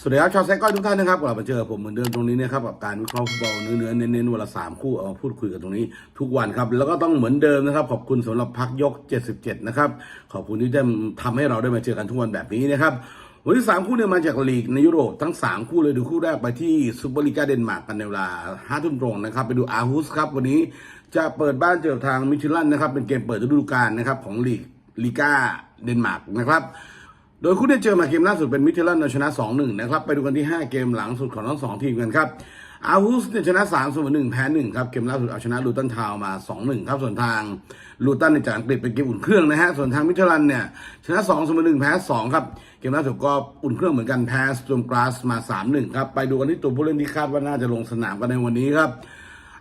สวัสดีครับชาวไซก้อยทุกท่านนะครับกลับมาเจอผมเหมือนเดิมตรงนี้นะครับกับการวิเคราะห์ฟุตบอลเนื้อเน้นๆวันละสามคู่เอามาพูดคุยกันตรงนี้ทุกวันครับแล้วก็ต้องเหมือนเดิมนะครับ ขอบคุณสำหรับพักยก 77 นะครับ ขอบคุณที่ได้ทำให้เราได้มาเจอกันทุกวันแบบนี้นะครับวันที่สามคู่เนี่ยมาจากลีกในยุโรปทั้งสามคู่เลยดูคู่แรกไปที่ซูเปอร์ลีกาเดนมาร์กกันในเวลาห้าทุ่มตรงนะครับ ไปดูอาร์ฮุสครับวันนี้จะเปิดบ้านเจอทางมิชลันนะครับเป็นเกมเปิดฤดูกาลนะครับของลีกลีกาเดนมาร์กนะครับ โดยคู่ที่เจอมาเกมล่าสุดเป็นมิเทลันเอาชนะ 2-1 นะครับ ไปดูกันที่ 5 เกมหลังสุดของทั้งสองทีมกันครับอาวุสเนี่ยชนะ3เสมอ1แพ้1ครับ เกมล่าสุดเอาชนะลูตันทาวมา 2-1 ครับส่วนทางลูตันในจากอังกฤษเป็นเกมอุ่นเครื่องนะฮะส่วนทางมิเทลันเนี่ยชนะ2เสมอ1แพ้2ครับเกมล่าสุดก็อุ่นเครื่องเหมือนกันแพ้สตูมกราสมา 3-1 ครับไปดูกันที่ตัวผู้เล่นที่คาดว่าน่าจะลงสนามกันในวันนี้ครับ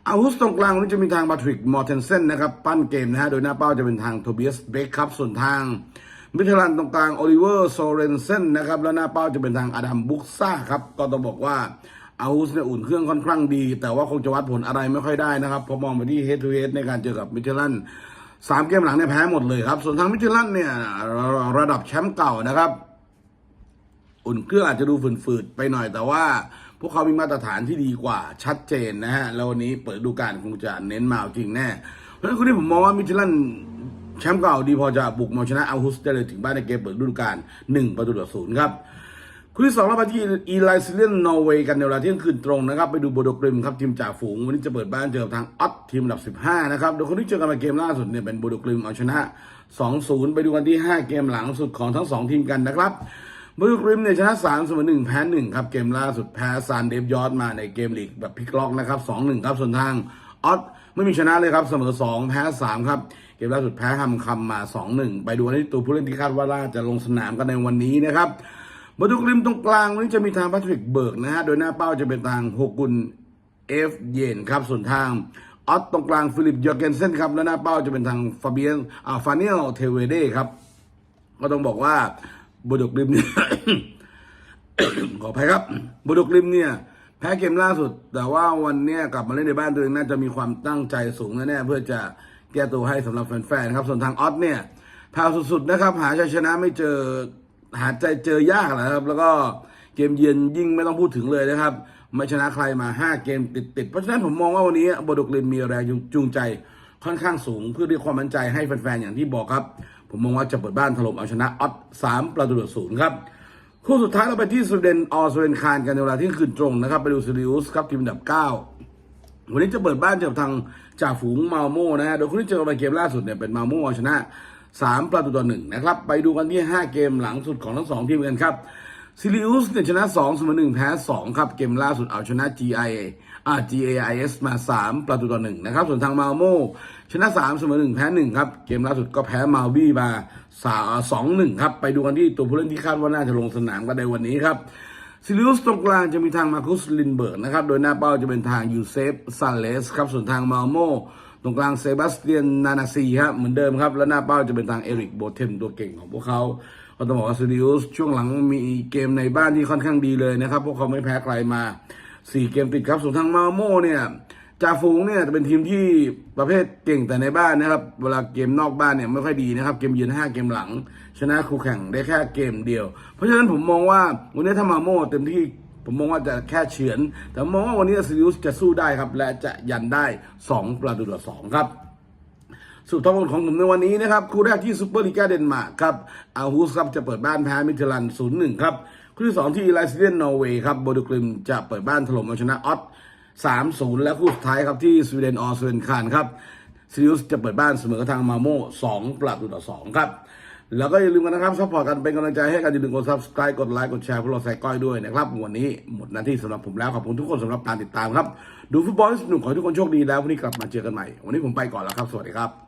อาวุธตรงกลางวันนี้จะมีทางบาทริกมอร์เทนเซนนะครับปั้นเกมนะฮะโดยหน้าเป้าจะเป็นทางโทเบียสเบคครับส่วนทาง มิเทลันตรงกลางโอลิเวอร์โซเรนเซนนะครับ แล้วหน้าเป้าจะเป็นทางอดัมบุกซ่าครับ ก็ต้องบอกว่าอาวุธเนี่ยอุ่นเครื่องค่อนข้างดี แต่ว่าคงจะวัดผลอะไรไม่ค่อยได้นะครับพอมองไปที่เฮดทูเฮดในการเจอกับมิเทลันสามเกมหลังเนี่ยแพ้หมดเลยครับ ส่วนทางมิเทลันเนี่ยระดับแชมป์เก่านะครับ อุ่นเครื่องอาจจะดูฝืดๆไปหน่อยแต่ว่า พวกเขามีมาตรฐานที่ดีกว่าชัดเจนนะฮะแล้ววันนี้เปิดดูการคงจะเน้นมาจริงแน่เพราะฉะนั้นคนที่ผมมองว่ามิชลัน แชมป์เก่าดีพอจะบุกมาชนะอัลฮุสได้เลยถึงบ้านในเกมเปิดฤดูกาล1ประตูต่อศูนย์ครับคู่ที่สองเราไปที่อีไลซิเลียนนอร์เวย์กันในเวลาเที่ยงคืนตรงนะครับ ไปดูโบโดกริมครับทีมจ่าฝูง วันนี้จะเปิดบ้านเจอกับทางออตทีมอันดับ 15 นะครับ โดยคนที่เจอกันมาเกมล่าสุดเนี่ยเป็นโบโดกริมเอาชนะ 2-0 ไปดูกันที่ 5 เกมหลังสุดของทั้ง 2 ทีมกันนะครับบรูกริมเนี่ยชนะ3เสมอ1แพ้1ครับเกมล่าสุดแพ้ซานเดฟยอร์ดมาในเกมลีกแบบพลิกล็อกนะครับ2-1ครับส่วนทางออต ไม่มีชนะเลยครับเสมอ 2 แพ้ 3 ครับ เกมล่าสุดแพ้ฮัมคำมา 2-1 ไปดูกันที่ตัวผู้เล่นที่คาดว่าน่าจะลงสนามกันในวันนี้นะครับบรูริมตรงกลางวันนี้จะมีทางแพทริกเบิร์กนะฮะ โดยหน้าเป้าจะเป็นทางโฮกุนเอฟเยนครับ ส่วนทางออตตรงกลางฟิลิปยอร์เกนเซนครับ และหน้าเป้าจะเป็นทางฟาเบียนอ่าฟาเนียลเทเวเดครับ ก็ต้องบอกว่าบุดุกริมเนี่ยขออภัยครับบุดุกริมเนี่ย แพ้เกมล่าสุด แต่ว่าวันนี้กลับมาเล่นในบ้านตัวเองน่าจะมีความตั้งใจสูงแน่ๆเพื่อจะแก้ตัวให้สำหรับแฟนๆครับส่วนทางออสเนี่ยแพ้สุดๆนะครับ หาชัยชนะไม่เจอหาใจเจอยากนะครับ แล้วก็เกมเยือนยิ่งไม่ต้องพูดถึงเลยนะครับ ไม่ชนะใครมา 5 เกมติดๆ เพราะฉะนั้นผมมองว่าวันนี้บดุกริมมีแรงจูงใจค่อนข้างสูงเพื่อเรียกความมั่นใจให้แฟนๆ อย่างที่บอกครับ ผมมองว่าจะเปิดบ้านถล่มเอาชนะออสสามประตูต่อศูนย์ครับ คู่สุดท้ายเราไปที่สวีเดนออสเวนคานกันในเวลาที่คืนตรงนะครับ ไปดูซิลิอุสครับทีมอันดับ 9 วันนี้จะเปิดบ้านเจอกับทางจ่าฝูงมาโม่นะฮะโดยคู่ที่เจอกันไปเกมล่าสุดเนี่ยเป็นมาโม่เอาชนะ 3 ประตูต่อหนึ่งนะครับ ไปดูกันที่ 5 เกมหลังสุดของทั้งสองทีมกันครับซิลิอุสเนี่ยชนะ2เสมอ1แพ้ 2 ครับ เกมล่าสุดเอาชนะ GI อ่า GAIS มา 3 ประตูต่อหนึ่งนะครับ ส่วนทางมาโม่ชนะ 3 เสมอ1แพ้ 1 ครับ เกมล่าสุดก็แพ้มาวีมา 2 1ครับ ไปดูกันที่ตัวผู้เล่นที่คาดว่าน่าจะลงสนามกันในวันนี้ครับซิลิอุสตรงกลางจะมีทางมาคุสลินเบิร์กนะครับ โดยหน้าเป้าจะเป็นทางยูเซฟซันเลสครับส่วนทางมาโมตรงกลางเซบาสเตียนนานาซีครับเหมือนเดิมครับ แล้วหน้าเป้าจะเป็นทางเอริกโบเทมตัวเก่งของพวกเขาก็ต้องบอกว่าซิลิอุสช่วงหลังมีเกมในบ้านที่ค่อนข้างดีเลยนะครับ พวกเขาไม่แพ้ใครมา 4 เกมติดครับส่วนทางมาโมเนี่ย จ่าฝูงเนี่ยจะเป็นทีมที่ประเภทเก่งแต่ในบ้านนะครับ เวลาเกมนอกบ้านเนี่ยไม่ค่อยดีนะครับ เกมเยือน5เกมหลัง ชนะคู่แข่งได้แค่เกมเดียว เพราะฉะนั้นผมมองว่าวันนี้ถ้ามาโม่เต็มที่ผมมองว่าจะแค่เฉือน แต่มองว่าวันนี้ซิลิอุสจะสู้ได้ครับ และจะยันได้ 2 ประตูต่อ2ครับสุดท้ายของผมในวันนี้นะครับ คู่แรกที่ซูเปอร์ลีกาเดนมาร์กครับอาฮูสครับจะเปิดบ้านแพ้มิเทลัน 0-1 ครับ คู่ที่ 2 ที่ไลซิเลียนนอร์เวย์ครับโบดูกริมจะเปิดบ้านถล่มเอาชนะออส 3-0 และคู่สุดท้ายครับที่สวีเดนออสเวนคานครับซิลิอุสจะเปิดบ้านเสมอกับทางมาโม่2ประตูต่อ2ครับแล้วก็อย่าลืมกันนะครับซัพพอร์ตกันเป็นกำลังใจให้กันอย่าลืมกด subscribe กดไลค์กดแชร์พวกเราใส่ก้อยด้วยนะครับ วันนี้หมดหน้าที่สำหรับผมแล้ว ขอบคุณทุกคนสำหรับการติดตามครับ ดูฟุตบอลให้สนุกขอให้ทุกคนโชคดีแล้ววันนี้กลับมาเจอกันใหม่ วันนี้ผมไปก่อนแล้วครับ สวัสดีครับ